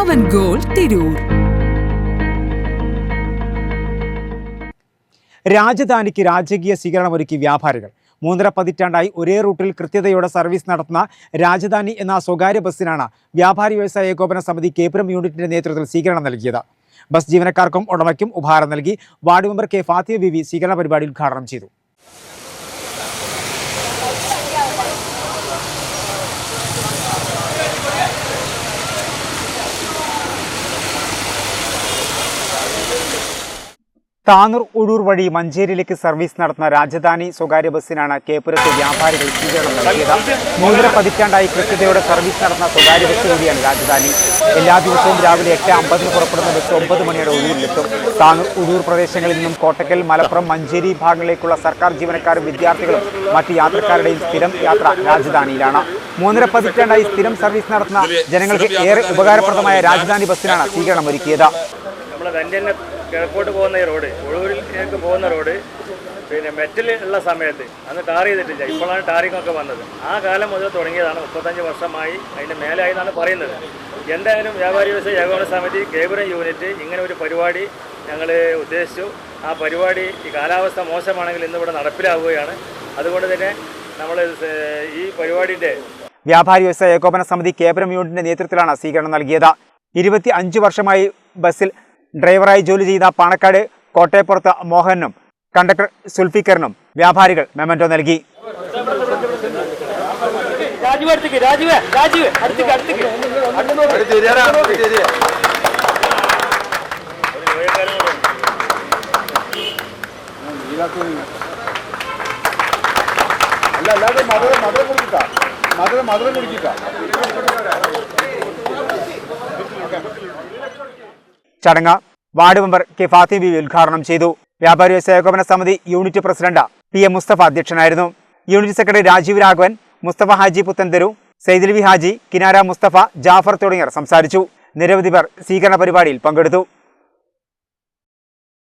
പവൻ goal Tirur. രാജധാനിക്ക് രാജകീയ സ്വീകരണമൊരുക്കി വ്യാപാരികൾ. മൂന്നര പതിറ്റാണ്ടായി ഒരേ റൂട്ടിൽ കൃത്യതയോടെ സർവീസ് നടത്തുന്ന രാജധാനി എന്ന സ്വകാര്യ ബസ്സിനാണ് വ്യാപാരി വ്യവസായ ഏകോപന സമിതി കേപ്പുരം യൂണിറ്റിന്റെ നേതൃത്വത്തിൽ സ്വീകരണം നൽകിയത്. ബസ് ജീവനക്കാർക്കും ഉടമയ്ക്കും ഉപഹാരം നൽകി ward member K Fathiya Bivi സ്വീകരണ പരിപാടി ഉദ്ഘാടനം ചെയ്തു. താനൂർ ഉഴൂർ വഴി മഞ്ചേരിയിലേക്ക് സർവീസ് നടത്തുന്ന രാജധാനി സ്വകാര്യ ബസ്സിനാണ് കേപ്പുരത്തെ വ്യാപാരികൾ സ്വീകരണം നൽകിയത്. മൂന്നര പതിറ്റാണ്ടായി കൃത്യതയോടെ സർവീസ് നടത്തുന്ന സ്വകാര്യ ബസ് കൂടിയാണ് രാജധാനി. എല്ലാ ദിവസവും രാവിലെ എട്ട് അമ്പതിന് പുറപ്പെടുന്ന ബസ് ഒമ്പത് മണിയുടെ ഉഴൂരിലെത്തും. താനൂർ ഉഴൂർ പ്രദേശങ്ങളിൽ നിന്നും കോട്ടക്കൽ മലപ്പുറം മഞ്ചേരി ഭാഗങ്ങളിലേക്കുള്ള സർക്കാർ ജീവനക്കാരും വിദ്യാർത്ഥികളും മറ്റ് യാത്രക്കാരുടെയും സ്ഥിരം യാത്ര രാജധാനിയിലാണ്. മൂന്നര പതിറ്റാണ്ടായി സ്ഥിരം സർവീസ് നടത്തുന്ന ജനങ്ങൾക്ക് ഏറെ ഉപകാരപ്രദമായ രാജധാനി ബസ്സിനാണ് സ്വീകരണം ഒരുക്കിയത് കിഴക്കോട്ട് പോകുന്ന ഈ റോഡ് ഒഴൂരിലേക്ക് പോകുന്ന റോഡ് പിന്നെ മെറ്റൽ ഉള്ള സമയത്ത് അന്ന് ടാർ ചെയ്തിട്ടില്ല. ഇപ്പോഴാണ് ടാറിംഗ് ഒക്കെ വന്നത്. ആ കാലം മുതൽ തുടങ്ങിയതാണ് മുപ്പത്തഞ്ച് വർഷമായി അതിന്റെ മേലായി എന്നാണ് പറയുന്നത്. എന്തായാലും വ്യാപാരി വ്യവസായ ഏകോപന സമിതി കേബുരം യൂണിറ്റ് ഇങ്ങനെ ഒരു പരിപാടി ഞങ്ങൾ ഉദ്ദേശിച്ചു. ആ പരിപാടി ഈ കാലാവസ്ഥ മോശമാണെങ്കിൽ ഇന്നിവിടെ നടപ്പിലാവുകയാണ്. അതുകൊണ്ട് തന്നെ നമ്മൾ ഈ പരിപാടിന്റെ വ്യാപാരി വ്യവസായ ഏകോപന സമിതി കേപുരം യൂണിറ്റിന്റെ നേതൃത്വത്തിലാണ് സ്വീകരണം നൽകിയത്. ഇരുപത്തി വർഷമായി ബസ്സിൽ ഡ്രൈവറായി ജോലി ചെയ്ത പാണക്കാട് കോട്ടയപ്പുറത്ത് മോഹനും കണ്ടക്ടർ സുൽഫിക്കറിനും വ്യാപാരികൾ മെമന്റോ നൽകി. രാജീവ് അടുത്തേക്ക് രാജീവ് രാജീവ് അടുത്തേക്ക് അടുത്തേക്ക്. അല്ല അല്ലാതെ മധുരം മധുരം കുടിക്കിട്ട മധുരം മധുരം കുടിക്കിട്ട ചടങ്ങ് ward member K Fathi Bi ഉദ്ഘാടനം ചെയ്തു. വ്യാപാരി വ്യവസായ ഏകോപന സമിതി unit president P M Mustafa അധ്യക്ഷനായിരുന്നു. യൂണിറ്റ് സെക്രട്ടറി രാജീവ് രാഘവൻ മുസ്തഫ ഹാജി പുത്തൻതെരു സൈദൽവി ഹാജി കിനാര മുസ്തഫ ജാഫർ തുടങ്ങിയവർ സംസാരിച്ചു. നിരവധി പേർ സ്വീകരണ പരിപാടിയിൽ പങ്കെടുത്തു.